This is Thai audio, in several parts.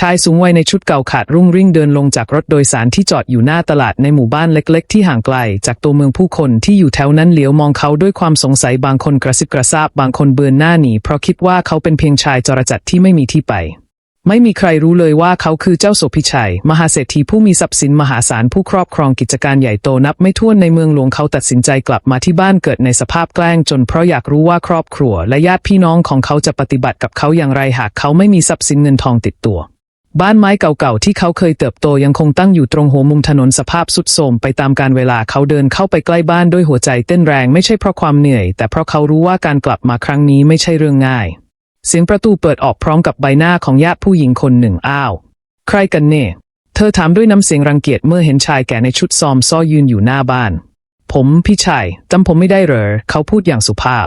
ชายสูงวัยในชุดเก่าขาดรุ่งริ่งเดินลงจากรถโดยสารที่จอดอยู่หน้าตลาดในหมู่บ้านเล็กๆ ที่ห่างไกล จากตัวเมืองผู้คนที่อยู่แถวนั้นเหลียวมองเขาด้วยความสงสัยบางคนกระซิบกระซาบบางคนเบือนหน้าหนีเพราะคิดว่าเขาเป็นเพียงชายจรจัดที่ไม่มีที่ไป ไม่มีใครรู้เลยว่าเขาคือเจ้าโสภิชัย มหาเศรษฐีผู้มีทรัพย์สินมหาศาลผู้ครอบครองกิจการใหญ่โตนับไม่ถ้วนในเมืองหลวงเขาตัดสินใจกลับมาที่บ้านเกิดในสภาพแกล้งจนเพราะอยากรู้ว่าครอบครัว และญาติพี่น้องของเขาจะปฏิบัติกับเขาอย่างไรหากเขาไม่มีทรัพย์สินเงินทองติดตัว บ้านไม้เก่าๆที่เขาเคยเติบโตยังคงตั้งอยู่ตรงหัวมุมถนนสภาพสุดโทรมไปตามการเวลาเขาเดินเข้าไปใกล้บ้านด้วยหัวใจเต้นแรงไม่ใช่เพราะความเหนื่อย แต่เพราะเขารู้ว่าการกลับมาครั้งนี้ไม่ใช่เรื่องง่าย เสียงประตูเปิดออกพร้อมกับใบหน้าของญาติผู้หญิงคนหนึ่งอ้าว ใครกันเน่เธอถามด้วยน้ำเสียงรังเกียจเมื่อเห็นชายแก่ในชุดซอมซ้อยืนอยู่หน้าบ้าน ผมพี่ชายจำผมไม่ได้เหรอเขาพูดอย่างสุภาพ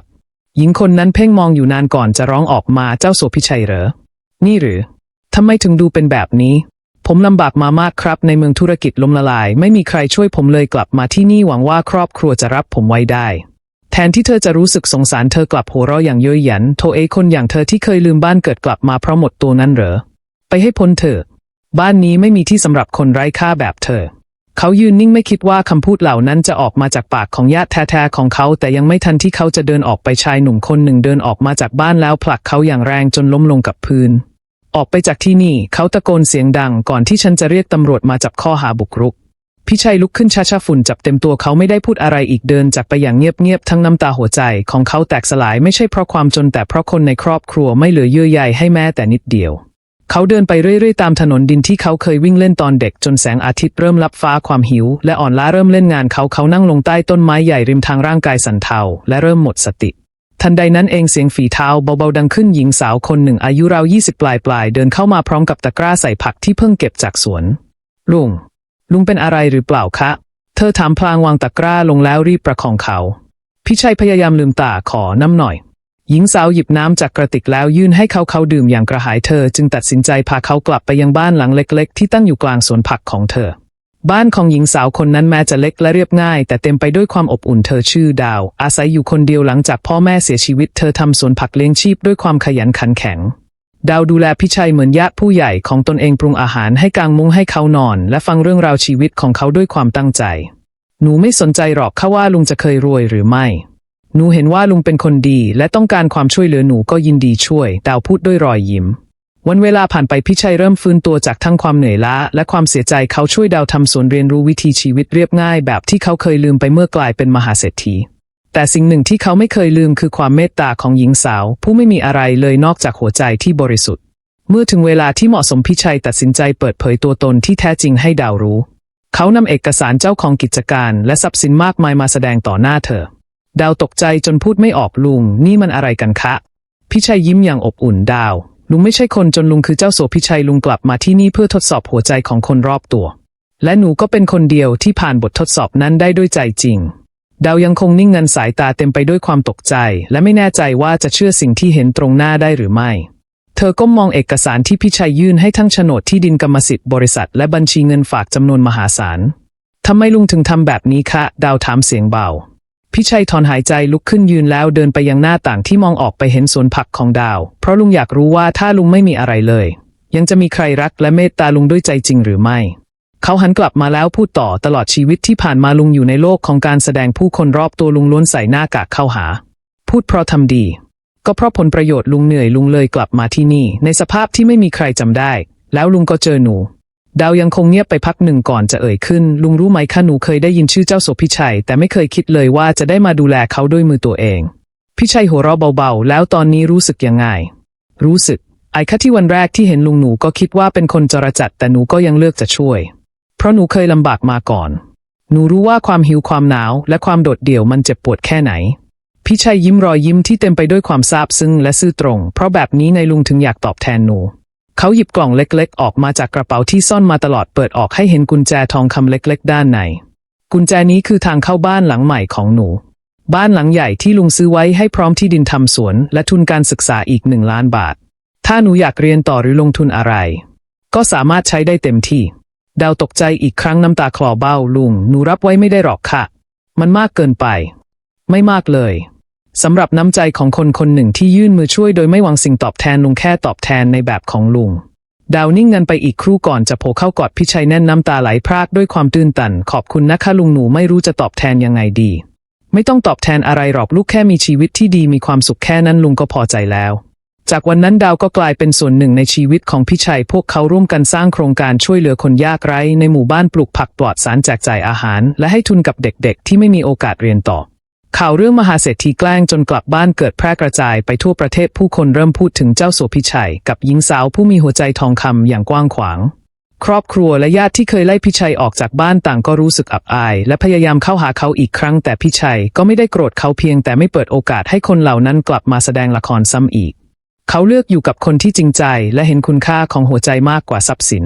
หญิงคนนั้นเพ่งมองอยู่นานก่อนจะร้องออกมาเจ้าโสพิชัยเหรอ นี่หรือ ทำไมถึงดูเป็นแบบนี้ ผมลำบากมามากครับ ในเมืองธุรกิจล้มละลาย ไม่มีใครช่วยผมเลยกลับมาที่นี่หวังว่าครอบครัวจะรับผมไว้ได้แทนที่เธอจะรู้สึกสงสารเธอกลับหัวเราะอย่างเย้ยหยัน โทเอคนอย่างเธอที่เคยลืมบ้านเกิดกลับมาเพราะหมดตัวนั้นเหรอ ไปให้พ้นเถอะบ้านนี้ไม่มีที่สำหรับคนไร้ค่าแบบเธอ เขายืนนิ่งไม่คิดว่าคำพูดเหล่านั้นจะออกมาจากปากของญาติแท้ๆของเขา แต่ยังไม่ทันที่เขาจะเดินออกไปชายหนุ่มคนหนึ่งเดินออกมาจากบ้านแล้วผลักเขาอย่างแรงจนล้มลงกับพื้น ออกไปจากที่นี่เขาตะโกนเสียงดังก่อนที่ฉันจะเรียกตำรวจมาจับข้อหาบุกรุกพี่ชัยลุกขึ้นช้าๆฝุ่นจับเต็มตัวเขาไม่ได้พูดอะไรอีกเดินจากไปอย่างเงียบๆทั้งน้ำตาหัวใจของเขาแตกสลายไม่ใช่เพราะความจนแต่เพราะคนในครอบครัวไม่เหลือเยื่อใยให้แม้แต่นิดเดียว เขาเดินไปเรื่อยๆตามถนนดินที่เขาเคยวิ่งเล่นตอนเด็กจนแสงอาทิตย์เริ่มลับฟ้าความหิว และอ่อนล้าเริ่มเล่นงานเขาเขานั่งลงใต้ต้นไม้ใหญ่ริมทางร่างกายสั่นเทาและเริ่มหมดสติ ทันใดนั้นเองเสียงฝีเท้าเบาๆดังขึ้นหญิงสาวคนหนึ่งอายุราวยี่สิบปลายๆเดินเข้ามาพร้อมกับตะกร้าใส่ผักที่เพิ่งเก็บจากสวน ลุง ลุงเป็นอะไรหรือเปล่าคะ เธอถามพลางวางตะกร้าลงแล้วรีบประคองเขา พี่ชัยพยายามลืมตาขอน้ำหน่อย หญิงสาวหยิบน้ำจากกระติกแล้วยื่นให้เขาเขาดื่มอย่างกระหายเธอ จึงตัดสินใจพาเขากลับไปยังบ้านหลังเล็ก ๆ ที่ตั้งอยู่กลางสวนผักของเธอ บ้านของหญิงสาวคนนั้นแม้จะเล็กและเรียบง่าย แต่เต็มไปด้วยความอบอุ่นเธอชื่อดาว อาศัยอยู่คนเดียวหลังจากพ่อแม่เสียชีวิต เธอทำสวนผักเลี้ยงชีพด้วยความขยันขันแข็ง ดาวดูแลพี่ชัยเหมือนญาติผู้ใหญ่ของตนเองปรุงอาหารให้กางมุ้งให้เขานอน และฟังเรื่องราวชีวิตของเขาด้วยความตั้งใจ หนูไม่สนใจหรอกค่ะว่าลุงจะเคยรวยหรือไม่ หนูเห็นว่าลุงเป็นคนดี และต้องการความช่วยเหลือหนูก็ยินดีช่วย ดาวพูดด้วยรอยยิ้ม วันเวลาผ่านไปพี่ชัยเริ่มฟื้นตัวจากทั้งความเหนื่อยล้า และความเสียใจเขาช่วยดาวทำสวนเรียนรู้วิธีชีวิตเรียบง่าย แบบที่เขาเคยลืมไปเมื่อกลายเป็นมหาเศรษฐี แต่สิ่งหนึ่งที่เขาไม่เคยลืมคือความเมตตาของหญิงสาว ผู้ไม่มีอะไรเลยนอกจากหัวใจที่บริสุทธิ์ เมื่อถึงเวลาที่เหมาะสมพี่ชัยตัดสินใจเปิดเผยตัวตนที่แท้จริงให้ดาวรู้ เขานำเอกสารเจ้าของกิจการและทรัพย์สินมากมายมาแสดงต่อหน้าเธอ ดาวตกใจจนพูดไม่ออกลุง นี่มันอะไรกันคะพี่ชัยยิ้มอย่างอบอุ่นดาว ลุงไม่ใช่คนจนลุงคือเจ้าโสพี่ชัยลุงกลับมาที่นี่เพื่อทดสอบหัวใจของคนรอบตัว และหนูก็เป็นคนเดียวที่ผ่านบททดสอบนั้นได้ด้วยใจจริง ดาวยังคงนิ่งเงันสายตาเต็มไปด้วยความตกใจ และไม่แน่ใจว่าจะเชื่อสิ่งที่เห็นตรงหน้าได้หรือไม่ เธอก้มมองเอกสารที่พี่ชัยยื่นให้ทั้งโฉนดที่ดินกรรมสิทธิ์บริษัท และบัญชีเงินฝากจำนวนมหาศาลทำไมลุงถึงทำแบบนี้คะ ดาวถามเสียงเบา พี่ชัยถอนหายใจลุกขึ้นยืนแล้วเดินไปยังหน้าต่างที่มองออกไปเห็นสวนผักของดาว เพราะลุงอยากรู้ว่าถ้าลุงไม่มีอะไรเลย ยังจะมีใครรักและเมตตาลุงด้วยใจจริงหรือไม่ เขาหันกลับมาแล้วพูดต่อตลอดชีวิตที่ผ่านมาลุงอยู่ในโลกของการแสดงผู้คนรอบตัวลุงล้วนใส่หน้ากากเข้าหา พูดเพราะทำดี ก็เพราะผลประโยชน์ลุงเหนื่อยลุงเลยกลับมาที่นี่ ในสภาพที่ไม่มีใครจำได้ แล้วลุงก็เจอหนู ดาวยังคงเงียบไปพักหนึ่งก่อนจะเอ่ยขึ้น ลุงรู้ไหมคะหนูเคยได้ยินชื่อเจ้าโสพิชัย แต่ไม่เคยคิดเลยว่าจะได้มาดูแลเขาด้วยมือตัวเองพี่ชัยหัวเราะเบาๆ แล้วตอนนี้รู้สึกยังไง รู้สึก ไอ้คะที่วันแรกที่เห็นลุงหนูก็คิดว่าเป็นคนจรจัด แต่หนูก็ยังเลือกจะช่วย เพราะหนูเคยลำบากมาก่อน หนูรู้ว่าความหิวความหนาว และความโดดเดี่ยวมันเจ็บปวดแค่ไหนพี่ชัยยิ้มรอยยิ้มที่เต็มไปด้วยความซาบซึ้งและซื่อตรง เพราะแบบนี้ในลุงถึงอยากตอบแทนหนู เขาหยิบกล่องเล็กๆ ออกมาจากกระเป๋าที่ซ่อนมาตลอดเปิดออกให้เห็นกุญแจทองคำเล็ก ๆ ด้านใน กุญแจนี้คือทางเข้าบ้านหลังใหม่ของหนู บ้านหลังใหญ่ที่ลุงซื้อไว้ให้พร้อมที่ดินทำสวน และทุนการศึกษาอีกหนึ่งล้านบาท ถ้าหนูอยากเรียนต่อหรือลงทุนอะไร ก็สามารถใช้ได้เต็มที่ ดาวตกใจอีกครั้งน้ำตาคลอเบ้าลุง หนูรับไว้ไม่ได้หรอกค่ะ มันมากเกินไป ไม่มากเลย สำหรับน้ำใจของคนคนหนึ่งที่ยื่นมือช่วยโดยไม่หวังสิ่งตอบแทนลุงแค่ตอบแทนในแบบของลุง ดาวนิ่งเงินไปอีกครู่ก่อนจะโผล่เข้ากอดพิชัยแน่นน้ำตาไหลพรากด้วยความตื้นตัน ขอบคุณนะคะลุงหนูไม่รู้จะตอบแทนยังไงดี ไม่ต้องตอบแทนอะไรหรอกลูกแค่มีชีวิตที่ดีมีความสุขแค่นั้นลุงก็พอใจแล้ว จากวันนั้นดาวก็กลายเป็นส่วนหนึ่งในชีวิตของพี่ชัยพวกเขาร่วมกันสร้างโครงการช่วยเหลือคนยากไร้ในหมู่บ้านปลูกผักปลอดสารแจกจ่ายอาหาร และให้ทุนกับเด็กๆ ที่ไม่มีโอกาสเรียนต่อ ข่าวเรื่องมหาเศรษฐีแกล้งจนกลับบ้านเกิดแพร่กระจายไปทั่วประเทศผู้คนเริ่มพูดถึงเจ้าสัวพิชัย กับหญิงสาวผู้มีหัวใจทองคำอย่างกว้างขวาง ครอบครัวและญาติที่เคยไล่พิชัยออกจากบ้านต่างก็รู้สึกอับอาย และพยายามเข้าหาเขาอีกครั้ง แต่พิชัยก็ไม่ได้โกรธเขาเพียงแต่ไม่เปิดโอกาสให้คนเหล่านั้นกลับมาแสดงละครซ้ำอีก เขาเลือกอยู่กับคนที่จริงใจ และเห็นคุณค่าของหัวใจมากกว่าทรัพย์สิน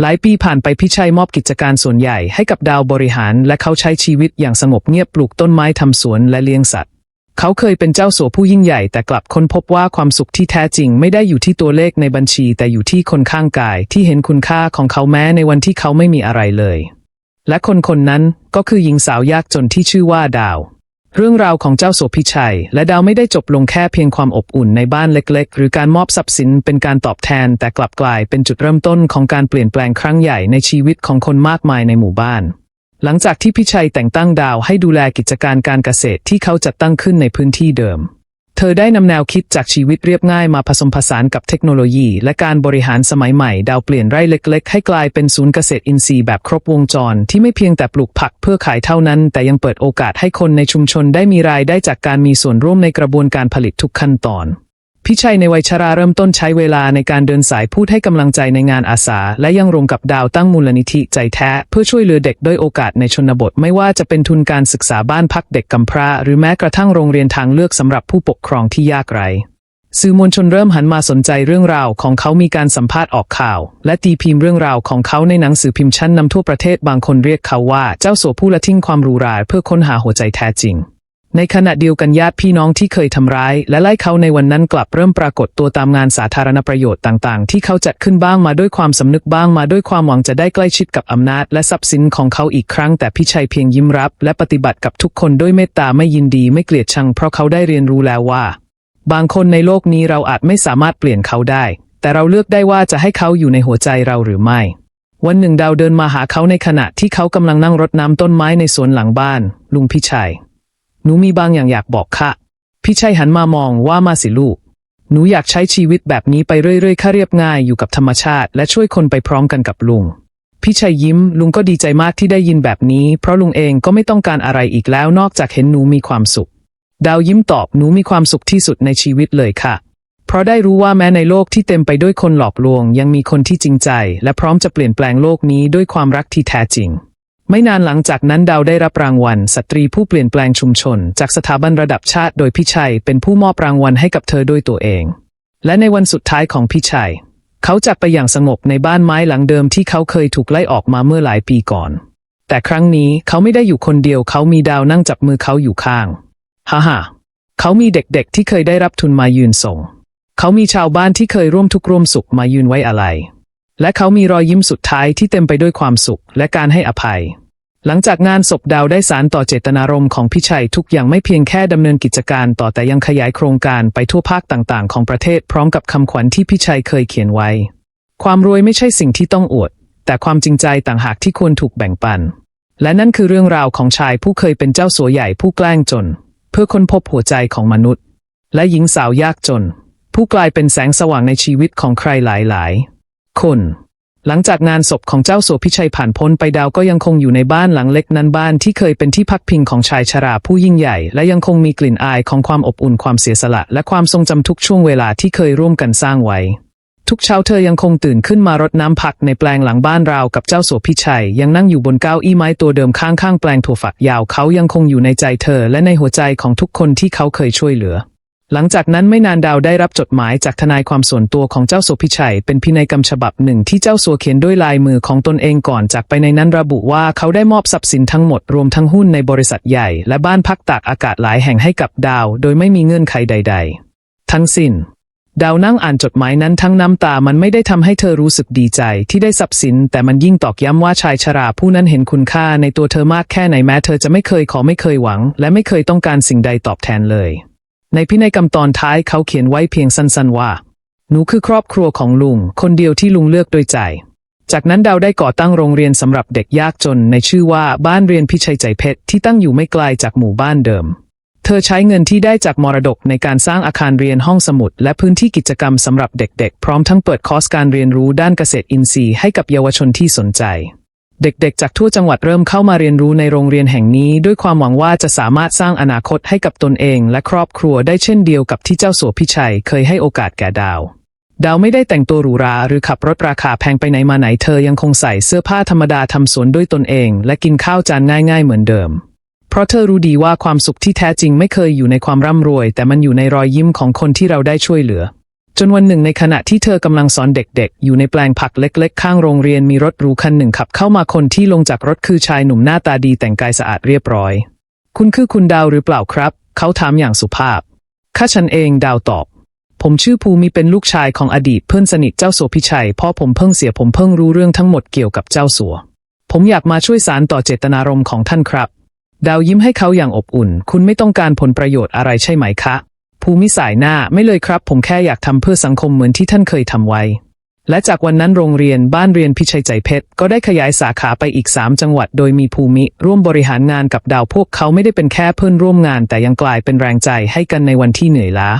หลายปีผ่านไปพิชัยมอบกิจการส่วนใหญ่ให้กับดาวบริหาร และเขาใช้ชีวิตอย่างสงบเงียบปลูกต้นไม้ทำสวนและเลี้ยงสัตว์ เขาเคยเป็นเจ้าสัวผู้ยิ่งใหญ่แต่กลับค้นพบว่าความสุขที่แท้จริงไม่ได้อยู่ที่ตัวเลขในบัญชี แต่อยู่ที่คนข้างกาย ที่เห็นคุณค่าของเขาแม้ในวันที่เขาไม่มีอะไรเลย และคนคนนั้นก็คือหญิงสาวยากจนที่ชื่อว่าดาว เรื่องราวของเจ้าโสพิชัย และดาวไม่ได้จบลงแค่เพียงความอบอุ่นในบ้านเล็ก ๆ หรือการมอบทรัพย์สินเป็นการตอบแทน แต่กลับกลายเป็นจุดเริ่มต้นของการเปลี่ยนแปลงครั้งใหญ่ในชีวิตของคนมากมายในหมู่บ้าน หลังจากที่พิชัยแต่งตั้งดาวให้ดูแลกิจการการเกษตรที่เขาจัดตั้งขึ้นในพื้นที่เดิม เธอได้นำแนวคิดจากชีวิตเรียบง่ายมาผสมผสานกับเทคโนโลยี และการบริหารสมัยใหม่ดาวเปลี่ยนไร่เล็กๆ ให้กลายเป็นศูนย์เกษตรอินทรีย์แบบครบวงจร ที่ไม่เพียงแต่ปลูกผักเพื่อขายเท่านั้น แต่ยังเปิดโอกาสให้คนในชุมชนได้มีรายได้จากการมีส่วนร่วมในกระบวนการผลิตทุกขั้นตอน พิชัยในวัยชราเริ่มต้นใช้เวลาในการเดินสายพูดให้กำลังใจในงานอาสา และยังรวมกับดาวตั้งมูลนิธิใจแท้ เพื่อช่วยเหลือเด็กด้อยโอกาสในชนบท ไม่ว่าจะเป็นทุนการศึกษาบ้านพักเด็กกำพร้า หรือแม้กระทั่งโรงเรียนทางเลือกสำหรับผู้ปกครองที่ยากไร้สื่อมวลชนเริ่มหันมาสนใจเรื่องราวของเขามีการสัมภาษณ์ออกข่าว และตีพิมพ์เรื่องราวของเขาในหนังสือพิมพ์ชั้นนำทั่วประเทศบางคนเรียกเขาว่า เจ้าสัวผู้ละทิ้งความหรูหราเพื่อค้นหาหัวใจแท้จริง ในขณะเดียวกันญาติพี่น้องที่เคยทำร้าย และไล่เขาในวันนั้นกลับเริ่มปรากฏตัวตามงานสาธารณประโยชน์ต่าง ๆ ที่เขาจัดขึ้นบ้างมาด้วยความสำนึกบ้างมาด้วยความหวังจะได้ใกล้ชิดกับอำนาจ และทรัพย์สินของเขาอีกครั้ง แต่พี่ชัยเพียงยิ้มรับ และปฏิบัติกับทุกคนด้วยเมตตาไม่ยินดีไม่เกลียดชัง เพราะเขาได้เรียนรู้แล้วว่า บางคนในโลกนี้เราอาจไม่สามารถเปลี่ยนเขาได้ แต่เราเลือกได้ว่าจะให้เขาอยู่ในหัวใจเราหรือไม่วันหนึ่งดาวเดินมาหาเขาในขณะที่เขากำลังนั่งรดน้ำต้นไม้ในสวนหลังบ้าน ลุงพิชัย หนูมีบางอย่างอยากบอกค่ะพิชัยหันมามองว่ามาสิลูก หนูอยากใช้ชีวิตแบบนี้ไปเรื่อยๆ ค่าเรียบง่ายอยู่กับธรรมชาติ และช่วยคนไปพร้อมกันกับลุงพิชัยยิ้มลุงก็ดีใจมากที่ได้ยินแบบนี้ เพราะลุงเองก็ไม่ต้องการอะไรอีกแล้วนอกจากเห็นหนูมีความสุข ดาวยิ้มตอบหนูมีความสุขที่สุดในชีวิตเลยค่ะ เพราะได้รู้ว่าแม้ในโลกที่เต็มไปด้วยคนหลอกลวง ยังมีคนที่จริงใจ และพร้อมจะเปลี่ยนแปลงโลกนี้ด้วยความรักที่แท้จริง ไม่นานหลังจากนั้นดาวได้รับรางวัล สตรีผู้เปลี่ยนแปลงชุมชน จากสถาบันระดับชาติโดยพิชัย เป็นผู้มอบรางวัลให้กับเธอด้วยตัวเอง และในวันสุดท้ายของพิชัย เขาจากไปอย่างสงบในบ้านไม้หลังเดิมที่เขาเคยถูกไล่ออกมาเมื่อหลายปีก่อน แต่ครั้งนี้เขาไม่ได้อยู่คนเดียวเขามีดาวนั่งจับมือเขาอยู่ข้างฮ่าฮ่าเขามีเด็กๆที่เคยได้รับทุนมายืนส่ง เขามีชาวบ้านที่เคยร่วมทุกข์ร่วมสุขมายืนไว้อะไร และเขามีรอยยิ้มสุดท้ายที่เต็มไปด้วยความสุขและการให้อภัย หลังจากงานศพดาวได้สารต่อเจตนารมณ์ของพิชัยทุกอย่างไม่เพียงแค่ดำเนินกิจการต่อแต่ยังขยายโครงการไปทั่วภาคต่างๆ ของประเทศพร้อมกับคำขวัญที่พิชัยเคยเขียนไว้ ความรวยไม่ใช่สิ่งที่ต้องอวด แต่ความจริงใจต่างหากที่ควรถูกแบ่งปัน และนั่นคือเรื่องราวของชายผู้เคยเป็นเจ้าสัวใหญ่ผู้แกล้งจน เพื่อค้นพบหัวใจของมนุษย์ และหญิงสาวยากจน ผู้กลายเป็นแสงสว่างในชีวิตของใครหลายๆ คน หลังจากงานศพของเจ้าสัวพิชัยผ่านพ้นไปดาวก็ยังคงอยู่ในบ้านหลังเล็กนั้นบ้านที่เคยเป็นที่พักพิงของชายชราผู้ยิ่งใหญ่ และยังคงมีกลิ่นอายของความอบอุ่นความเสียสละ และความทรงจำทุกช่วงเวลาที่เคยร่วมกันสร้างไว้ทุกเช้าเธอยังคงตื่นขึ้นมารดน้ำผักในแปลงหลังบ้านราวกับเจ้าสัวพิชัย ยังนั่งอยู่บนเก้าอี้ไม้ตัวเดิมข้างๆ แปลงถั่วฝักยาวเขายังคงอยู่ในใจเธอและในหัวใจของทุกคนที่เขาเคยช่วยเหลือ หลังจากนั้นไม่นานดาวได้รับจดหมายจากทนายความส่วนตัวของเจ้าสัวพิชัย เป็นพินัยกรรมฉบับหนึ่งที่เจ้าสัวเขียนด้วยลายมือของตนเองก่อนจากไปในนั้นระบุว่าเขาได้มอบทรัพย์สินทั้งหมดรวมทั้งหุ้นในบริษัทใหญ่ และบ้านพักตากอากาศหลายแห่งให้กับดาว โดยไม่มีเงื่อนไขใด ๆ ทั้งสิ้น ดาวนั่งอ่านจดหมายนั้นทั้งน้ำตามันไม่ได้ทำให้เธอรู้สึกดีใจที่ได้ทรัพย์สิน แต่มันยิ่งตอกย้ำว่าชายชราผู้นั้นเห็นคุณค่าในตัวเธอมากแค่ไหนแม้เธอจะไม่เคยขอไม่เคยหวัง และไม่เคยต้องการสิ่งใดตอบแทนเลย ในพินัยกรรมตอนท้ายเขาเขียนไว้เพียงสั้นๆว่า หนูคือครอบครัวของลุง คนเดียวที่ลุงเลือกโดยใจ จากนั้นดาวได้ก่อตั้งโรงเรียนสำหรับเด็กยากจนในชื่อว่าบ้านเรียนพิชัยใจเพชรที่ตั้งอยู่ไม่ไกลจากหมู่บ้านเดิม เธอใช้เงินที่ได้จากมรดกในการสร้างอาคารเรียนห้องสมุด และพื้นที่กิจกรรมสำหรับเด็กๆ พร้อมทั้งเปิดคอร์สการเรียนรู้ด้านเกษตรอินทรีย์ให้กับเยาวชนที่สนใจ เด็กๆ จากทั่วจังหวัดเริ่มเข้ามาเรียนรู้ในโรงเรียนแห่งนี้ ด้วยความหวังว่าจะสามารถสร้างอนาคตให้กับตนเอง และครอบครัวได้เช่นเดียวกับที่เจ้าสัวพิชัยเคยให้โอกาสแก่ดาว ดาวไม่ได้แต่งตัวหรูหราหรือขับรถราคาแพงไปไหนมาไหนเธอยังคงใส่เสื้อผ้าธรรมดาทำสวนด้วยตนเอง และกินข้าวจานง่ายๆเหมือนเดิม เพราะเธอรู้ดีว่าความสุขที่แท้จริงไม่เคยอยู่ในความร่ำรวย แต่มันอยู่ในรอยยิ้มของคนที่เราได้ช่วยเหลือ จนวันหนึ่งในขณะที่เธอกำลังสอนเด็กๆ อยู่ในแปลงผักเล็กๆ ข้างโรงเรียนมีรถหรูคันหนึ่งขับเข้ามาคนที่ลงจากรถคือชายหนุ่มหน้าตาดีแต่งกายสะอาดเรียบร้อย คุณคือคุณดาวหรือเปล่าครับ เขาถามอย่างสุภาพ ข้าฉันเองดาวตอบ ผมชื่อภูมิเป็นลูกชายของอดีตเพื่อนสนิทเจ้าสัวพิชัยพ่อผมเพิ่งเสียผมเพิ่งรู้เรื่องทั้งหมดเกี่ยวกับเจ้าสัว ผมอยากมาช่วยสารต่อเจตนารมณ์ของท่านครับ ดาวยิ้มให้เขาอย่างอบอุ่น คุณไม่ต้องการผลประโยชน์อะไรใช่ไหมคะ ภูมิสายหน้าไม่เลยครับ ผมแค่อยากทำเพื่อสังคมเหมือนที่ท่านเคยทำไว้ และจากวันนั้นโรงเรียนบ้านเรียนพิชัยใจเพชรก็ได้ขยายสาขาไปอีก 3 จังหวัด โดยมีภูมิ ร่วมบริหารงานกับดาวพวกเขาไม่ได้เป็นแค่เพื่อนร่วมงาน แต่ยังกลายเป็นแรงใจให้กันในวันที่เหนื่อยล้า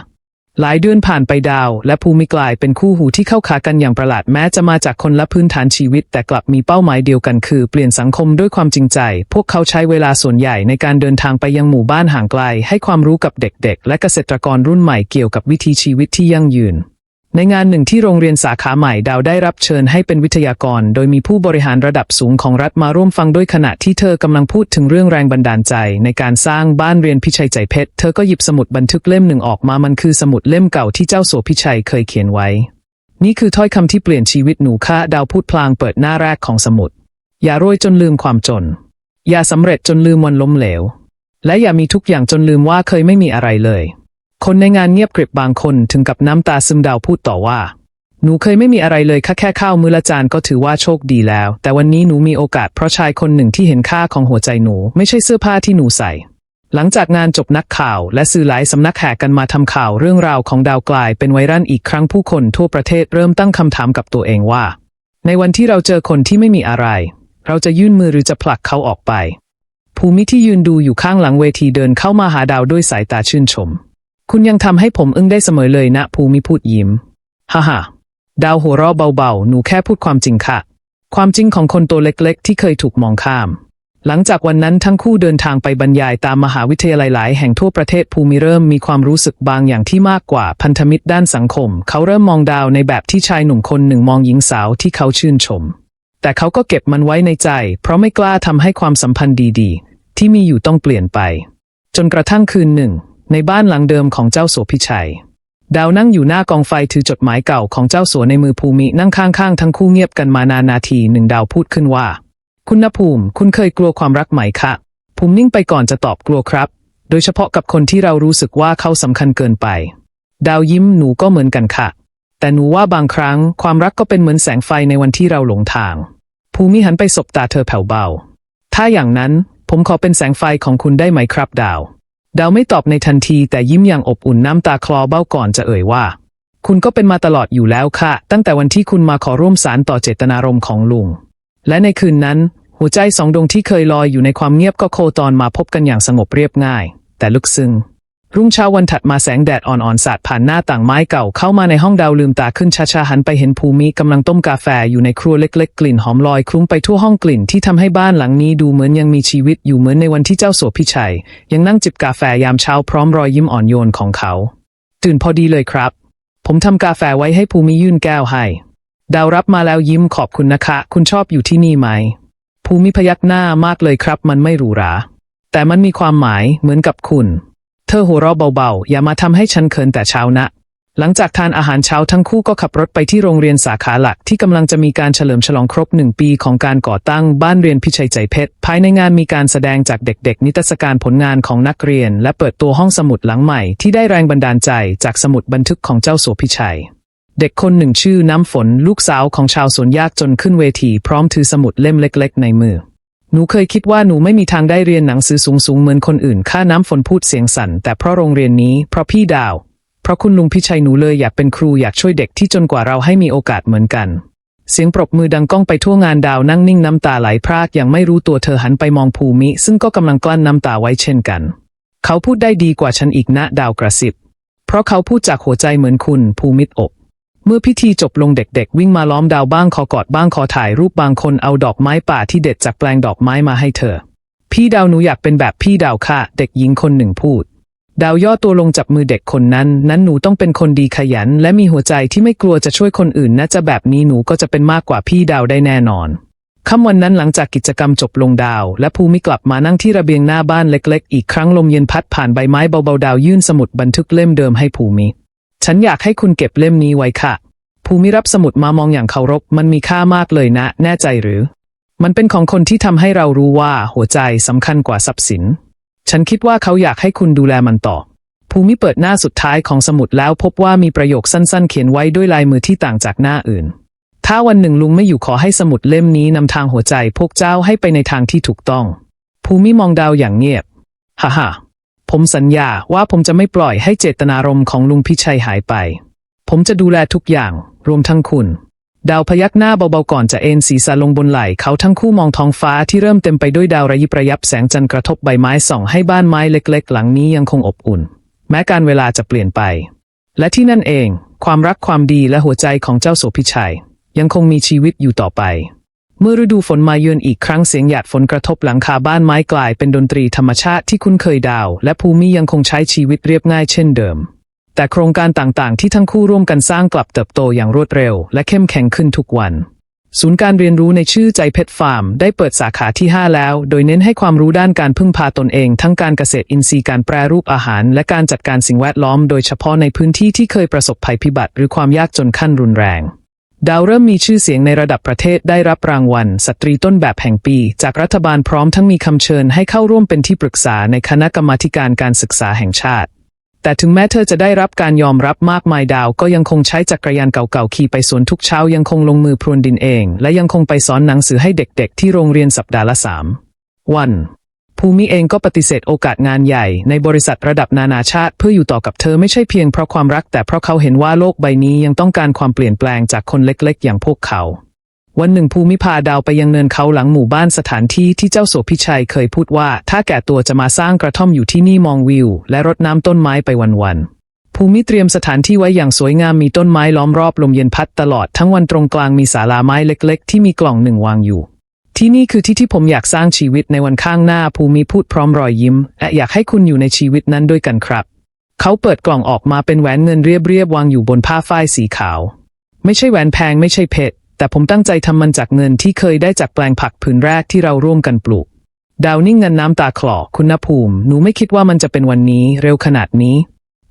หลายเดือนผ่านไปดาว และภูมิกลายเป็นคู่หูที่เข้าขากันอย่างประหลาดแม้จะมาจากคนละพื้นฐานชีวิต แต่กลับมีเป้าหมายเดียวกันคือเปลี่ยนสังคมด้วยความจริงใจ พวกเขาใช้เวลาส่วนใหญ่ในการเดินทางไปยังหมู่บ้านห่างไกล ให้ความรู้กับเด็กๆ และเกษตรกรรุ่นใหม่เกี่ยวกับวิถีชีวิตที่ยั่งยืน ในงานหนึ่งที่โรงเรียนสาขาใหม่ดาวได้รับเชิญให้เป็นวิทยากร โดยมีผู้บริหารระดับสูงของรัฐมาร่วมฟังด้วยขณะที่เธอกำลังพูดถึงเรื่องแรงบันดาลใจ ในการสร้างบ้านเรียนพิชัยใจเพชร เธอก็หยิบสมุดบันทึกเล่มหนึ่งออกมามันคือสมุดเล่มเก่าที่เจ้าสัวพิชัยเคยเขียนไว้ นี่คือถ้อยคำที่เปลี่ยนชีวิตหนูค่ะดาวพูดพลางเปิดหน้าแรกของสมุด อย่ารวยจนลืมความจน อย่าสำเร็จจนลืมวันล้มเหลว และอย่ามีทุกอย่างจนลืมว่าเคยไม่มีอะไรเลย คนในงานเงียบกริบบางคนถึงกับน้ำตาซึมดาวพูดต่อว่า หนูเคยไม่มีอะไรเลยแค่แค่ข้าวมื้อละจานก็ถือว่าโชคดีแล้ว แต่วันนี้หนูมีโอกาสเพราะชายคนหนึ่งที่เห็นค่าของหัวใจหนู ไม่ใช่เสื้อผ้าที่หนูใส่ หลังจากงานจบนักข่าว และสื่อหลายสำนักแห่กันมาทำข่าวเรื่องราวของดาวกลายเป็นไวรัลอีกครั้งผู้คนทั่วประเทศเริ่มตั้งคำถามกับตัวเองว่า ในวันที่เราเจอคนที่ไม่มีอะไร เราจะยื่นมือหรือจะผลักเขาออกไปภูมิที่ยืนดูอยู่ข้างหลังเวทีเดินเข้ามาหาดาวด้วยสายตาชื่นชม คุณยังทำให้ผมอึ้งได้เสมอเลยนะ ภูมิพูดยิ้ม ฮ่าฮ่าดาวหัวเราะเบาๆ หนูแค่พูดความจริงค่ะ ความจริงของคนตัวเล็กๆ ที่เคยถูกมองข้าม หลังจากวันนั้นทั้งคู่เดินทางไปบรรยายตามมหาวิทยาลัยหลายแห่งทั่วประเทศภูมิเริ่มมีความรู้สึกบางอย่างที่มากกว่าพันธมิตรด้านสังคม เขาเริ่มมองดาวในแบบที่ชายหนุ่มคนหนึ่งมองหญิงสาวที่เขาชื่นชม แต่เขาก็เก็บมันไว้ในใจ เพราะไม่กล้าทำให้ความสัมพันธ์ดีๆ ที่มีอยู่ต้องเปลี่ยนไป จนกระทั่งคืนหนึ่ง ในบ้านหลังเดิมของเจ้าสัวพิชัย ดาวนั่งอยู่หน้ากองไฟถือจดหมายเก่าของเจ้าสัวในมือภูมินั่งข้างๆ ทั้งคู่เงียบกันมานานนาทีหนึ่งดาวพูดขึ้นว่า คุณนภูมิ คุณเคยกลัวความรักไหมคะภูมินิ่งไปก่อนจะตอบกลัวครับ โดยเฉพาะกับคนที่เรารู้สึกว่าเขาสำคัญเกินไป ดาวยิ้มหนูก็เหมือนกันค่ะ แต่หนูว่าบางครั้งความรักก็เป็นเหมือนแสงไฟในวันที่เราหลงทาง ภูมิหันไปสบตาเธอแผ่วเบา ถ้าอย่างนั้นผมขอเป็นแสงไฟของคุณได้ไหมครับ ดาว ดาวไม่ตอบในทันทีแต่ยิ้มอย่างอบอุ่นน้ำตาคลอเบ้าก่อนจะเอ่ยว่า คุณก็เป็นมาตลอดอยู่แล้วค่ะ ตั้งแต่วันที่คุณมาขอร่วมสารต่อเจตนารมณ์ของลุง และในคืนนั้น หัวใจสองดวงที่เคยลอยอยู่ในความเงียบก็โคตอนมาพบกันอย่างสงบเรียบง่าย แต่ลึกซึ้ง รุ่งเช้าวันถัดมาแสงแดดอ่อนๆสาดผ่านหน้าต่างไม้เก่าเข้ามาในห้องดาวลืมตาขึ้นช้าๆหันไปเห็นภูมิกำลังต้มกาแฟอยู่ในครัวเล็กๆ กลิ่นหอมลอยคลุ้งไปทั่วห้องกลิ่นที่ทำให้บ้านหลังนี้ดูเหมือนยังมีชีวิตอยู่เหมือนในวันที่เจ้าสัวพิชัย ยังนั่งจิบกาแฟยามเช้าพร้อมรอยยิ้มอ่อนโยนของเขา ตื่นพอดีเลยครับ ผมทำกาแฟไว้ให้ภูมิยื่นแก้วให้ ดาวรับมาแล้วยิ้มขอบคุณนะคะ คุณชอบอยู่ที่นี่ไหม ภูมิพยักหน้ามากเลยครับ มันไม่หรูหราแต่มันมีความหมายเหมือนกับคุณ เธอหัวเราะเบาๆ อย่ามาทำให้ฉันเขินแต่เช้านะ หลังจากทานอาหารเช้าทั้งคู่ก็ขับรถไปที่โรงเรียนสาขาหลักที่กำลังจะมีการเฉลิมฉลองครบหนึ่งปีของการก่อตั้งบ้านเรียนพิชัยใจเพชร ภายในงานมีการแสดงจากเด็กๆ นิทรรศการผลงานของนักเรียน และเปิดตัวห้องสมุดหลังใหม่ ที่ได้แรงบันดาลใจจากสมุดบันทึกของเจ้าสัวพิชัย เด็กคนหนึ่งชื่อน้ำฝน ลูกสาวของชาวสวนยากจนขึ้นเวที พร้อมถือสมุดเล่มเล็ก ๆ ในมือ นูเคยคิดว่าหนูไม่มีทางได้เรียนหนังสือสูงๆเหมือนคนอื่น ค่าน้ำฝนพูดเสียงสั่น แต่เพราะโรงเรียนนี้ เพราะพี่ดาว เพราะคุณลุงพิชัยหนูเลยอยากเป็นครูอยากช่วยเด็กที่จนกว่าเราให้มีโอกาสเหมือนกัน เสียงปรบมือดังก้องไปทั่วงานดาวนั่งนิ่งน้ำตาไหลพรากอย่างไม่รู้ตัวเธอหันไปมองภูมิ ซึ่งก็กำลังกลั้นน้ำตาไว้เช่นกัน เขาพูดได้ดีกว่าฉันอีกนะดาวกระซิบ เพราะเขาพูดจากหัวใจเหมือนคุณภูมิตอก เมื่อพิธีจบลงเด็กๆ วิ่งมาล้อมดาวบ้างขอกอดบ้างขอถ่ายรูปบางคนเอาดอกไม้ป่าที่เด็ดจากแปลงดอกไม้มาให้เธอ พี่ดาวหนูอยากเป็นแบบพี่ดาวค่ะ เด็กหญิงคนหนึ่งพูด ดาวย่อตัวลงจับมือเด็กคนนั้น นั้นหนูต้องเป็นคนดีขยัน และมีหัวใจที่ไม่กลัวจะช่วยคนอื่นนะจะแบบนี้หนูก็จะเป็นมากกว่าพี่ดาวได้แน่นอนค่ำวันนั้นหลังจากกิจกรรมจบลงดาว และภูมิกลับมานั่งที่ระเบียงหน้าบ้านเล็ก ๆ อีกครั้งลมเย็นพัดผ่านใบไม้เบาๆดาวยื่นสมุดบันทึกเล่มเดิมให้ภูมิ ฉันอยากให้คุณเก็บเล่มนี้ไว้ค่ะ ภูมิรับสมุดมามองอย่างเคารพมันมีค่ามากเลยนะ แน่ใจหรือ มันเป็นของคนที่ทำให้เรารู้ว่าหัวใจสำคัญกว่าทรัพย์สิน ฉันคิดว่าเขาอยากให้คุณดูแลมันต่อ ภูมิเปิดหน้าสุดท้ายของสมุดแล้วพบว่ามีประโยคสั้นๆ เขียนไว้ด้วยลายมือที่ต่างจากหน้าอื่น ถ้าวันหนึ่งลุงไม่อยู่ขอให้สมุดเล่มนี้นำทางหัวใจพวกเจ้าให้ไปในทางที่ถูกต้อง ภูมิมองดาวอย่างเงียบ ฮ่าฮ่า ผมสัญญาว่าผมจะไม่ปล่อยให้เจตนารมณ์ของลุงพิชัยหายไป ผมจะดูแลทุกอย่าง รวมทั้งคุณ ดาวพยักหน้าเบาๆก่อนจะเอนศีรษะลงบนไหล่เขาทั้งคู่มองท้องฟ้าที่เริ่มเต็มไปด้วยดาวระยิบระยับแสงจันทร์กระทบใบไม้ส่องให้บ้านไม้เล็กๆ หลังนี้ยังคงอบอุ่น แม้การเวลาจะเปลี่ยนไป และที่นั่นเอง ความรักความดีและหัวใจของเจ้าโสพิชัย ยังคงมีชีวิตอยู่ต่อไป เมื่อฤดูฝนมาเยือนอีกครั้งเสียงหยาดฝนกระทบหลังคาบ้านไม้กลายเป็นดนตรีธรรมชาติที่คุ้นเคยดาว และภูมิยังคงใช้ชีวิตเรียบง่ายเช่นเดิม แต่โครงการต่างๆ ที่ทั้งคู่ร่วมกันสร้างกลับเติบโตอย่างรวดเร็ว และเข้มแข็งขึ้นทุกวัน ศูนย์การเรียนรู้ในชื่อใจเพชรฟาร์ม ได้เปิดสาขาที่ 5 แล้ว โดยเน้นให้ความรู้ด้านการพึ่งพาตนเอง ทั้งการเกษตรอินทรีย์การแปรรูปอาหาร และการจัดการสิ่งแวดล้อม โดยเฉพาะในพื้นที่ที่เคยประสบภัยพิบัติ หรือความยากจนขั้นรุนแรง ดาวเริ่มมีชื่อเสียงในระดับประเทศได้รับรางวัล สตรีต้นแบบแห่งปี จากรัฐบาลพร้อมทั้งมีคำเชิญให้เข้าร่วมเป็นที่ปรึกษาในคณะกรรมาการการศึกษาแห่งชาติ แต่ถึงแม้เธอจะได้รับการยอมรับมากมายดาว ก็ยังคงใช้จักรยานเก่าๆขี่ไปสวนทุกเช้ายังคงลงมือพรวนดินเอง และยังคงไปสอนหนังสือให้เด็กๆ ที่โรงเรียนสัปดาห์ละสามวัน ภูมิเองก็ปฏิเสธโอกาสงานใหญ่ในบริษัทระดับนานาชาติ เพื่ออยู่ต่อกับเธอไม่ใช่เพียงเพราะความรัก แต่เพราะเขาเห็นว่าโลกใบนี้ยังต้องการความเปลี่ยนแปลงจากคนเล็กๆ อย่างพวกเขา วันหนึ่งภูมิพาดาวไปยังเนินเขาหลังหมู่บ้านสถานที่ที่เจ้าโสพิชัยเคยพูดว่า ถ้าแก่ตัวจะมาสร้างกระท่อมอยู่ที่นี่มองวิว และรดน้ำต้นไม้ไปวันๆภูมิเตรียมสถานที่ไว้อย่างสวยงามมีต้นไม้ล้อมรอบลมเย็นพัดตลอดทั้งวันตรงกลางมีศาลาไม้เล็ก ๆ ที่มีกล่องหนึ่งวางอยู่ ที่นี่คือที่ที่ผมอยากสร้างชีวิตในวันข้างหน้าภูมิพูดพร้อมรอยยิ้มและอยากให้คุณอยู่ในชีวิตนั้นด้วยกันครับ เขาเปิดกล่องออกมาเป็นแหวนเงินเรียบๆวางอยู่บนผ้าฝ้ายสีขาว ไม่ใช่แหวนแพงไม่ใช่เพชรแต่ผมตั้งใจทำมันจากเงินที่เคยได้จากแปลงผักผืนแรกที่เราร่วมกันปลูกดาวนิ่งเงินน้ำตาคลอคุณภูมิ หนูไม่คิดว่ามันจะเป็นวันนี้เร็วขนาดนี้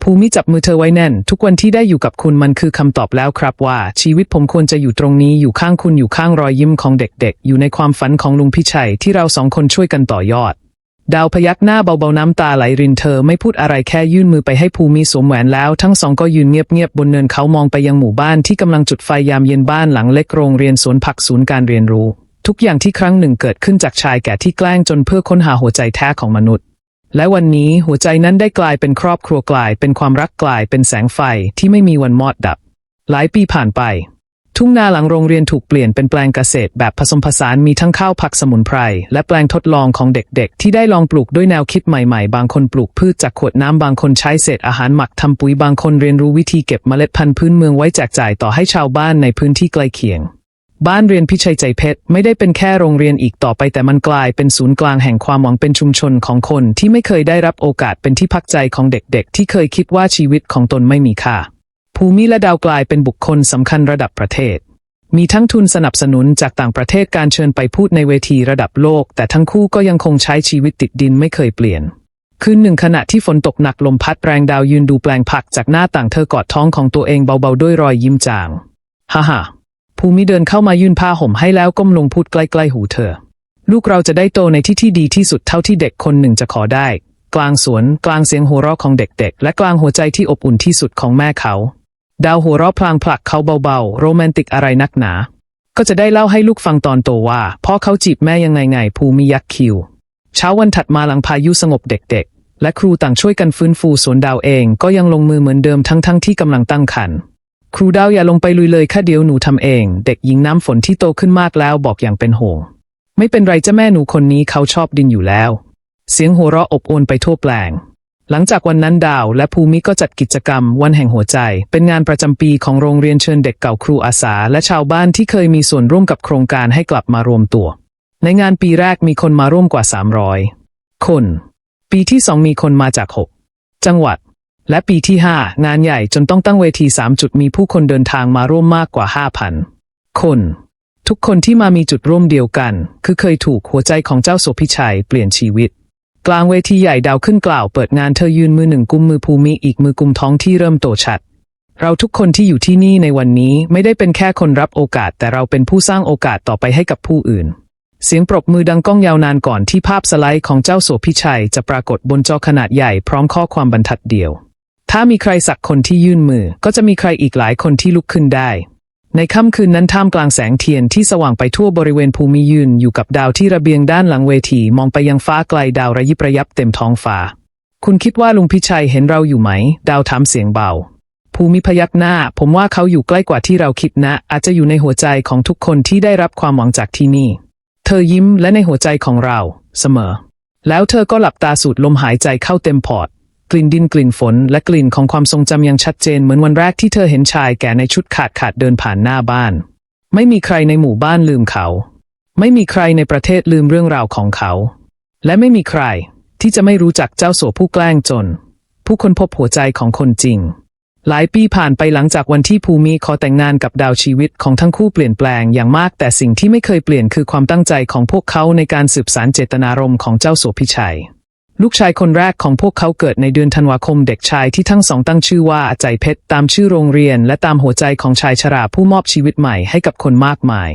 ภูมิจับมือเธอไว้แน่น ทุกวันที่ได้อยู่กับคุณมันคือคำตอบแล้วครับว่า ชีวิตผมควรจะอยู่ตรงนี้อยู่ข้างคุณอยู่ข้างรอยยิ้มของเด็กๆ อยู่ในความฝันของลุงพิชัยที่เราสองคนช่วยกันต่อยอด ดาวพยักหน้าเบาๆน้ำตาไหลรินเธอไม่พูดอะไรแค่ยื่นมือไปให้ภูมิสวมแหวนแล้ว ทั้งสองก็ยืนเงียบๆบนเนินเขามองไปยังหมู่บ้านที่กำลังจุดไฟยามเย็นบ้านหลังเล็กโรงเรียนสวนผักศูนย์การเรียนรู้ ทุกอย่างที่ครั้งหนึ่งเกิดขึ้นจากชายแก่ที่แกล้งจนเพื่อค้นหาหัวใจแท้ของมนุษย์ และวันนี้หัวใจนั้นได้กลายเป็นครอบครัวกลาย เป็นความรักกลายเป็นแสงไฟที่ไม่มีวันมอดดับ หลายปีผ่านไป ทุ่งนาหลังโรงเรียนถูกเปลี่ยนเป็นแปลงเกษตรแบบผสมผสานมีทั้งข้าวผักสมุนไพรและแปลงทดลองของเด็กๆ ที่ได้ลองปลูกด้วยแนวคิดใหม่ๆ บางคนปลูกพืชจากขวดน้ำบางคนใช้เศษอาหารหมักทำปุ๋ยบางคนเรียนรู้วิธีเก็บเมล็ดพันธุ์พื้นเมืองไว้แจกจ่ายต่อให้ชาวบ้านในพื้นที่ใกล้เคียง บ้านเรียนพิชัยใจเพชรไม่ได้เป็นแค่โรงเรียนอีกต่อไปแต่มันกลายเป็นศูนย์กลางแห่งความหวังเป็นชุมชนของคนที่ไม่เคยได้รับโอกาสเป็นที่พักใจของเด็กๆ ที่เคยคิดว่าชีวิตของตนไม่มีค่า ภูมิและดาวกลายเป็นบุคคลสำคัญระดับประเทศ มีทั้งทุนสนับสนุนจากต่างประเทศการเชิญไปพูดในเวทีระดับโลก แต่ทั้งคู่ก็ยังคงใช้ชีวิตติดดินไม่เคยเปลี่ยนคืนหนึ่งขณะที่ฝนตกหนักลมพัดแรงดาวยืนดูแปลงผักจากหน้าต่างเธอกอดท้องของตัวเองเบาๆด้วยรอยยิ้มจาง ฮ่าฮ่า ภูมิเดินเข้ามายื่นผ้าห่มให้แล้วก้มลงพูดใกล้ๆหูเธอ ลูกเราจะได้โตในที่ที่ดีที่สุดเท่าที่เด็กคนหนึ่งจะขอได้ กลางสวน กลางเสียงหัวเราะของเด็กๆ และกลางหัวใจที่อบอุ่นที่สุดของแม่เขา ดาวหัวเราะพลางผลักเขาเบาๆ โรแมนติกอะไรนักหนา ก็จะได้เล่าให้ลูกฟังตอนโตว่าพ่อเขาจีบแม่ยังไงไงภูมิยักคิว เช้าวันถัดมาหลังพายุสงบเด็กๆ และครูต่างช่วยกันฟื้นฟูสวนดาวเอง ก็ยังลงมือเหมือนเดิมทั้งๆทที่กำลังตั้งครรภ์ ครูดาวอย่าลงไปลุยเลยค่ะเดี๋ยวหนูทำเอง เด็กหญิงน้ำฝนที่โตขึ้นมากแล้วบอกอย่างเป็นห่วงไม่เป็นไรจ้าแม่หนูคนนี้เขาชอบดินอยู่แล้ว เสียงหัวเราะอบอวลไปทั่วแปลง หลังจากวันนั้นดาวและภูมิก็จัดกิจกรรมวันแห่งหัวใจ เป็นงานประจำปีของโรงเรียนเชิญเด็กเก่าครูอาสา และชาวบ้านที่เคยมีส่วนร่วมกับโครงการให้กลับมารวมตัว ในงานปีแรกมีคนมาร่วมกว่า 300 คน ปีที่สองมีคนมาจาก 6 จังหวัด และปีที่ 5 งานใหญ่จนต้องตั้งเวที 3 จุดมีผู้คนเดินทางมาร่วมมากกว่า 5,000 คน ทุกคนที่มามีจุดร่วมเดียวกัน คือเคยถูกหัวใจของเจ้าโสภิชัยเปลี่ยนชีวิต กลางเวทีใหญ่ดาวขึ้นกล่าวเปิดงานเธอยืนมือหนึ่งกุมมือภูมิอีกมือกุมท้องที่เริ่มโตชัด เราทุกคนที่อยู่ที่นี่ในวันนี้ไม่ได้เป็นแค่คนรับโอกาส แต่เราเป็นผู้สร้างโอกาสต่อไปให้กับผู้อื่นเสียงปรบมือดังก้องยาวนานก่อนที่ภาพสไลด์ของเจ้าโสภิชัยจะปรากฏบนจอขนาดใหญ่พร้อมข้อความบรรทัดเดียว ถ้ามีใครสักคนที่ยื่นมือ ก็จะมีใครอีกหลายคนที่ลุกขึ้นได้ ในค่ำคืนนั้นท่ามกลางแสงเทียนที่สว่างไปทั่วบริเวณภูมิยืนอยู่กับดาวที่ระเบียงด้านหลังเวทีมองไปยังฟ้าไกลดาวระยิบระยับเต็มท้องฟ้า คุณคิดว่าลุงพิชัยเห็นเราอยู่ไหม ดาวถามเสียงเบา ภูมิพยักหน้า ผมว่าเขาอยู่ใกล้กว่าที่เราคิดนะ อาจจะอยู่ในหัวใจของทุกคนที่ได้รับความหวังจากที่นี่ เธอยิ้มและในหัวใจของเรา เสมอ แล้วเธอก็หลับตาสูดลมหายใจเข้าเต็มพอร์ต กลิ่นดินกลิ่นฝน และกลิ่นของความทรงจำยังชัดเจนเหมือนวันแรกที่เธอเห็นชายแก่ในชุดขาดขาดเดินผ่านหน้าบ้าน ไม่มีใครในหมู่บ้านลืมเขา ไม่มีใครในประเทศลืมเรื่องราวของเขา และไม่มีใครที่จะไม่รู้จักเจ้าสัวผู้แกล้งจน ผู้คนพบหัวใจของคนจริง หลายปีผ่านไปหลังจากวันที่ภูมิขอแต่งงานกับดาวชีวิตของทั้งคู่เปลี่ยนแปลงอย่างมาก แต่สิ่งที่ไม่เคยเปลี่ยนคือความตั้งใจของพวกเขาในการสืบสานเจตนารมณ์ของเจ้าสัวพิชัย ลูกชายคนแรกของพวกเขาเกิดในเดือนธันวาคมเด็กชายที่ทั้งสองตั้งชื่อว่าใจเพชรตามชื่อโรงเรียน และตามหัวใจของชายชราผู้มอบชีวิตใหม่ให้กับคนมากมาย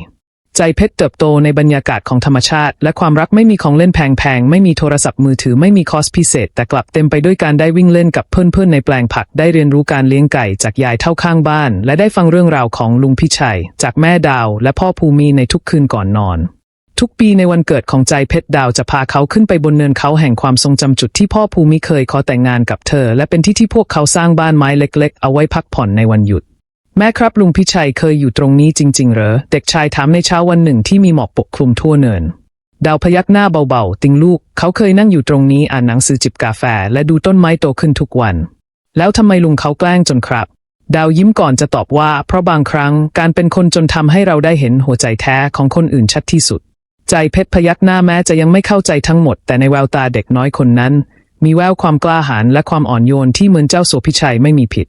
ใจเพชรเติบโตในบรรยากาศของธรรมชาติ และความรักไม่มีของเล่นแพงๆ ไม่มีโทรศัพท์มือถือไม่มีคอสพิเศษ แต่กลับเต็มไปด้วยการได้วิ่งเล่นกับเพื่อนๆในแปลงผักได้เรียนรู้การเลี้ยงไก่จากยายเท่าข้างบ้าน และได้ฟังเรื่องราวของลุงพิชัย จากแม่ดาว และพ่อภูมิในทุกคืนก่อนนอน ทุกปีในวันเกิดของใจเพชรดาวจะพาเขาขึ้นไปบนเนินเขาแห่งความทรงจำจุดที่พ่อภูมิเคยขอแต่งงานกับเธอ และเป็นที่ที่พวกเขาสร้างบ้านไม้เล็ก ๆ เอาไว้พักผ่อนในวันหยุด แม่ครับลุงพิชัยเคยอยู่ตรงนี้จริง ๆ เหรอ เด็กชายถามในเช้าวันหนึ่งที่มีหมอกปกคลุมทั่วเนิน ดาวพยักหน้าเบาๆ ติงลูก เขาเคยนั่งอยู่ตรงนี้อ่านหนังสือจิบกาแฟ และดูต้นไม้โตขึ้นทุกวัน แล้วทำไมลุงเขาแกล้งจนครับดาวยิ้มก่อนจะตอบว่า เพราะบางครั้งการเป็นคนจนทำให้เราได้เห็นหัวใจแท้ของคนอื่นชัดที่สุด ใจเพชรพยักหน้าแม้จะยังไม่เข้าใจทั้งหมด แต่ในแววตาเด็กน้อยคนนั้น มีแววความกล้าหาญและความอ่อนโยนที่เหมือนเจ้าโสพิชัยไม่มีผิด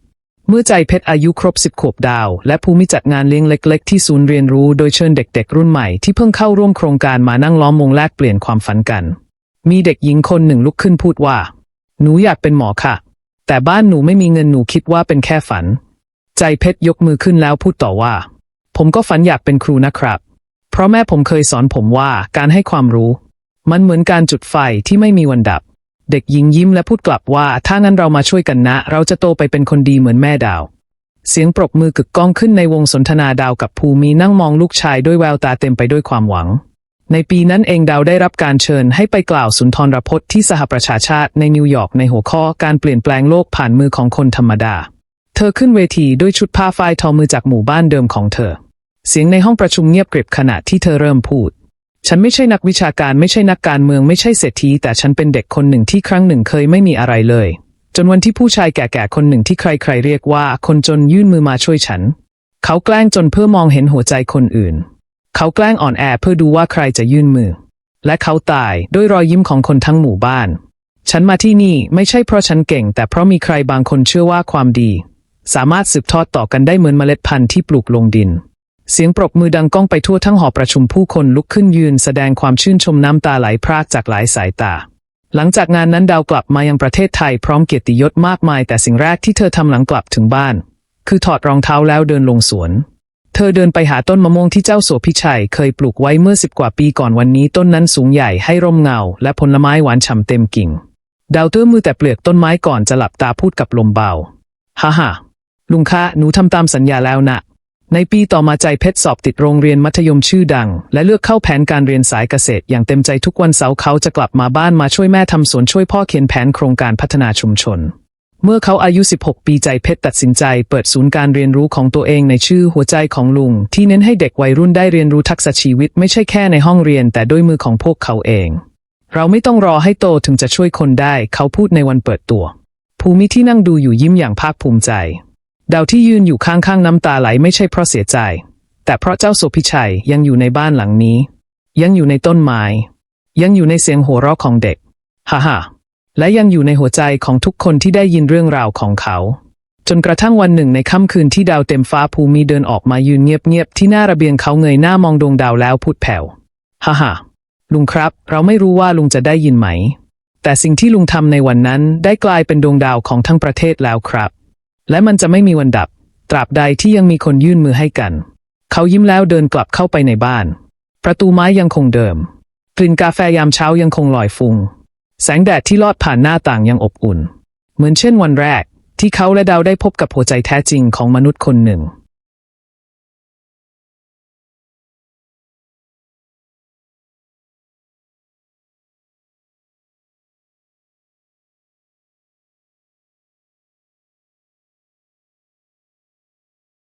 เมื่อใจเพชรอายุครบสิบขวบดาว และภูมิจัดงานเลี้ยงเล็ก ๆ ที่ศูนย์เรียนรู้โดยเชิญเด็ก ๆ รุ่นใหม่ที่เพิ่งเข้าร่วมโครงการมานั่งล้อมวงแลกเปลี่ยนความฝันกัน มีเด็กหญิงคนหนึ่งลุกขึ้นพูดว่า หนูอยากเป็นหมอค่ะ แต่บ้านหนูไม่มีเงินหนูคิดว่าเป็นแค่ฝัน ใจเพชรยกมือขึ้นแล้วพูดต่อว่า ผมก็ฝันอยากเป็นครูนะครับ เพราะแม่ผมเคยสอนผมว่าการให้ความรู้ มันเหมือนการจุดไฟที่ไม่มีวันดับ เด็กหญิงยิ้มและพูดกลับว่า ถ้างั้นเรามาช่วยกันนะ เราจะโตไปเป็นคนดีเหมือนแม่ดาว เสียงปรบมือกึกก้องขึ้นในวงสนทนาดาวกับภูมินั่งมองลูกชายด้วยแววตาเต็มไปด้วยความหวัง ในปีนั้นเองดาวได้รับการเชิญให้ไปกล่าวสุนทรพจน์ที่สหประชาชาติในนิวยอร์กในหัวข้อการเปลี่ยนแปลงโลกผ่านมือของคนธรรมดา เธอขึ้นเวทีด้วยชุดผ้าฝ้ายทอมือจากหมู่บ้านเดิมของเธอ เสียงในห้องประชุมเงียบกริบขณะที่เธอเริ่มพูด ฉันไม่ใช่นักวิชาการไม่ใช่นักการเมืองไม่ใช่เศรษฐีแต่ฉันเป็นเด็กคนหนึ่งที่ครั้งหนึ่งเคยไม่มีอะไรเลย จนวันที่ผู้ชายแก่ๆคนหนึ่งที่ใครๆเรียกว่า คนจนยื่นมือมาช่วยฉัน เขาแกล้งจนเพื่อมองเห็นหัวใจคนอื่น เขาแกล้งอ่อนแอเพื่อดูว่าใครจะยื่นมือ และเขาตายด้วยรอยยิ้มของคนทั้งหมู่บ้าน ฉันมาที่นี่ไม่ใช่เพราะฉันเก่ง แต่เพราะมีใครบางคนเชื่อว่าความดี สามารถสืบทอดต่อกันได้เหมือนเมล็ดพันธุ์ที่ปลูกลงดิน เสียงปรบมือดังก้องไปทั่วทั้งหอประชุมผู้คนลุกขึ้นยืนแสดงความชื่นชมน้ำตาไหลพรากจากหลายสายตา หลังจากงานนั้นดาวกลับมายังประเทศไทยพร้อมเกียรติยศมากมาย แต่สิ่งแรกที่เธอทำหลังกลับถึงบ้าน คือถอดรองเท้าแล้วเดินลงสวน เธอเดินไปหาต้นมะม่วงที่เจ้าสัวพิชัยเคยปลูกไว้เมื่อสิบกว่าปีก่อนวันนี้ต้นนั้นสูงใหญ่ให้ร่มเงา และผลไม้หวานฉ่ำเต็มกิ่ง ดาวเตื้อมือแต่เปลือกต้นไม้ก่อนจะหลับตาพูดกับลมเบา ฮ่าฮ่าลุงคะหนูทำตามสัญญาแล้วนะ ในปีต่อมาใจเพชรสอบติดโรงเรียนมัธยมชื่อดัง และเลือกเข้าแผนการเรียนสายเกษตร อย่างเต็มใจทุกวันเสาร์เขาจะกลับมาบ้านมาช่วยแม่ทำสวนช่วยพ่อเขียนแผนโครงการพัฒนาชุมชน เมื่อเขาอายุ 16 ปีใจเพชรตัดสินใจ เปิดศูนย์การเรียนรู้ของตัวเองในชื่อหัวใจของลุง ที่เน้นให้เด็กวัยรุ่นได้เรียนรู้ทักษะชีวิตไม่ใช่แค่ในห้องเรียน แต่ด้วยมือของพวกเขาเอง เราไม่ต้องรอให้โตถึงจะช่วยคนได้ เขาพูดในวันเปิดตัว ภูมิที่นั่งดูอยู่ยิ้มอย่างภาคภูมิใจ ดาวที่ยืนอยู่ข้างๆน้ำตาไหลไม่ใช่เพราะเสียใจ แต่เพราะเจ้าโสพิชัยยังอยู่ในบ้านหลังนี้ ยังอยู่ในต้นไม้ ยังอยู่ในเสียงหัวเราะของเด็ก ฮ่าฮ่าและยังอยู่ในหัวใจของทุกคนที่ได้ยินเรื่องราวของเขา จนกระทั่งวันหนึ่งในค่ำคืนที่ดาวเต็มฟ้าภูมิเดินออกมายืนเงียบๆที่หน้าระเบียงเขาเงยหน้ามองดวงดาวแล้วพูดแผ่ว ฮ่าฮ่าลุงครับ เราไม่รู้ว่าลุงจะได้ยินไหม แต่สิ่งที่ลุงทำในวันนั้นได้กลายเป็นดวงดาวของทั้งประเทศแล้วครับ และมันจะไม่มีวันดับ ตราบใดที่ยังมีคนยื่นมือให้กัน เขายิ้มแล้วเดินกลับเข้าไปในบ้าน ประตูไม้ยังคงเดิม กลิ่นกาแฟยามเช้ายังคงลอยฟุงแสงแดดที่ลอดผ่านหน้าต่างยังอบอุ่น เหมือนเช่นวันแรก ที่เขาและดาวได้พบกับหัวใจแท้จริงของมนุษย์คนหนึ่ง